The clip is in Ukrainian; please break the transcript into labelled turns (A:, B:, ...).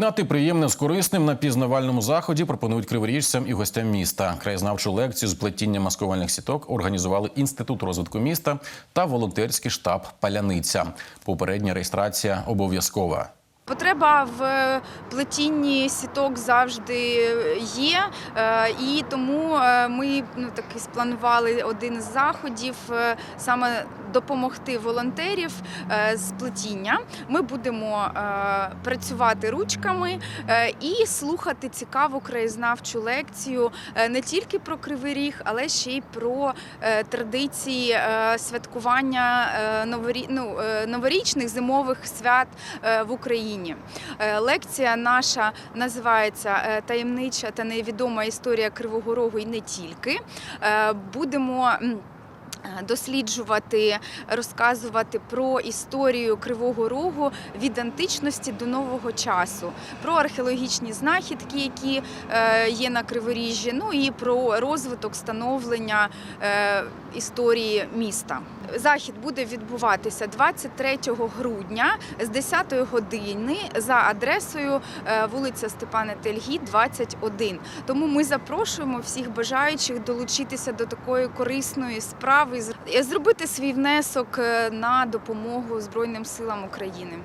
A: Поєднати приємне з корисним на пізнавальному заході пропонують криворіжцям і гостям міста. Краєзнавчу лекцію з плетіння маскувальних сіток організували інститут розвитку міста та волонтерський штаб Паляниця. Попередня реєстрація обов'язкова.
B: Потреба в плетінні сіток завжди є, е, і тому е, ми ну таки спланували один з заходів е, саме допомогти волонтерів е, з плетіння. Ми будемо е, працювати ручками е, і слухати цікаву краєзнавчу лекцію не тільки про кривий ріг, але ще й про традиції святкування ну, новорічних зимових свят в Україні. Лекція наша називається Таємнича та невідома історія Кривого Рогу і не тільки. Будемо. Е, Досліджувати, розказувати про історію Кривого Рогу від античності до нового часу, про археологічні знахідки, які е, є на Криворіжжі, ну і про розвиток становлення е, історії міста. Захід буде відбуватися 23 грудня з 10 години за адресою вулиця Степана Тельгі, 21. Тому ми запрошуємо всіх бажаючих долучитися до такої корисної справи, з- і зробити свій внесок е, на допомогу Збройним силам України.